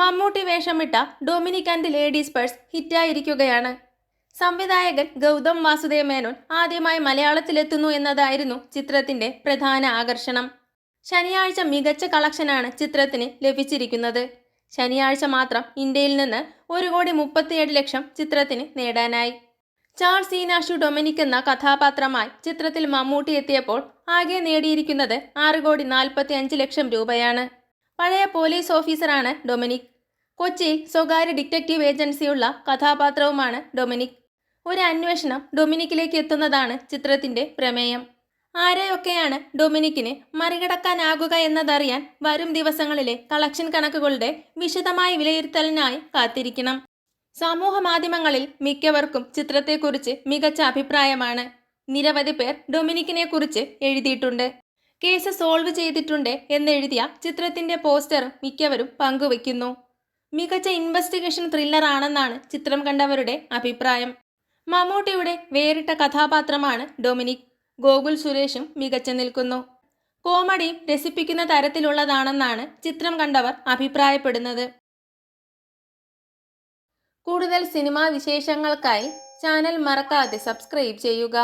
മമ്മൂട്ടി വേഷമിട്ട Dominic and ladies purse ഹിറ്റായിരിക്കുകയാണ്. സംവിധായകൻ ഗൗതം വാസുദേവ് മേനോൻ ആദ്യമായി മലയാളത്തിലെത്തുന്നു എന്നതായിരുന്നു ചിത്രത്തിന്റെ പ്രധാന ആകർഷണം. ശനിയാഴ്ച മികച്ച കളക്ഷനാണ് ചിത്രത്തിന് ലഭിച്ചിരിക്കുന്നത്. ശനിയാഴ്ച മാത്രം ഇന്ത്യയിൽ നിന്ന് ഒരു കോടി മുപ്പത്തിയേഴ് ലക്ഷം ചിത്രത്തിന് നേടാനായി. ചാൾസ് ഈനാഷു ഡൊമിനിക് എന്ന കഥാപാത്രമായി ചിത്രത്തിൽ മമ്മൂട്ടി എത്തിയപ്പോൾ ആകെ നേടിയിരിക്കുന്നത് ആറ് കോടി നാൽപ്പത്തി അഞ്ച് ലക്ഷം രൂപയാണ്. പഴയ പോലീസ് ഓഫീസറാണ് ഡൊമിനിക്. കൊച്ചിയിൽ സ്വകാര്യ ഡിറ്റക്റ്റീവ് ഏജൻസിയുള്ള കഥാപാത്രവുമാണ് ഡൊമിനിക്. ഒരു അന്വേഷണം ഡൊമിനിക്കിലേക്ക് എത്തുന്നതാണ് ചിത്രത്തിന്റെ പ്രമേയം. ആരെയൊക്കെയാണ് ഡൊമിനിക്കിന് മറികടക്കാനാകുക എന്നതറിയാൻ വരും ദിവസങ്ങളിലെ കളക്ഷൻ കണക്കുകളുടെ വിശദമായ വിലയിരുത്തലിനായി കാത്തിരിക്കണം. സമൂഹ മാധ്യമങ്ങളിൽ മിക്കവർക്കും ചിത്രത്തെക്കുറിച്ച് മികച്ച അഭിപ്രായമാണ്. നിരവധി പേർ ഡൊമിനിക്കിനെ കുറിച്ച് എഴുതിയിട്ടുണ്ട്. കേസ് സോൾവ് ചെയ്തിട്ടുണ്ട് എന്നെഴുതിയ ചിത്രത്തിന്റെ പോസ്റ്റർ മിക്കവരും പങ്കുവയ്ക്കുന്നു. മികച്ച ഇൻവെസ്റ്റിഗേഷൻ ത്രില്ലർ ആണെന്നാണ് ചിത്രം കണ്ടവരുടെ അഭിപ്രായം. മമ്മൂട്ടിയുടെ വേറിട്ട കഥാപാത്രമാണ് ഡൊമിനിക്. ഗോകുൽ സുരേഷും മികച്ചു നിൽക്കുന്നു. കോമഡിയും രസിപ്പിക്കുന്ന തരത്തിലുള്ളതാണെന്നാണ് ചിത്രം കണ്ടവർ അഭിപ്രായപ്പെടുന്നത്. കൂടുതൽ സിനിമാ വിശേഷങ്ങൾക്കായി ചാനൽ മറക്കാതെ സബ്സ്ക്രൈബ് ചെയ്യുക.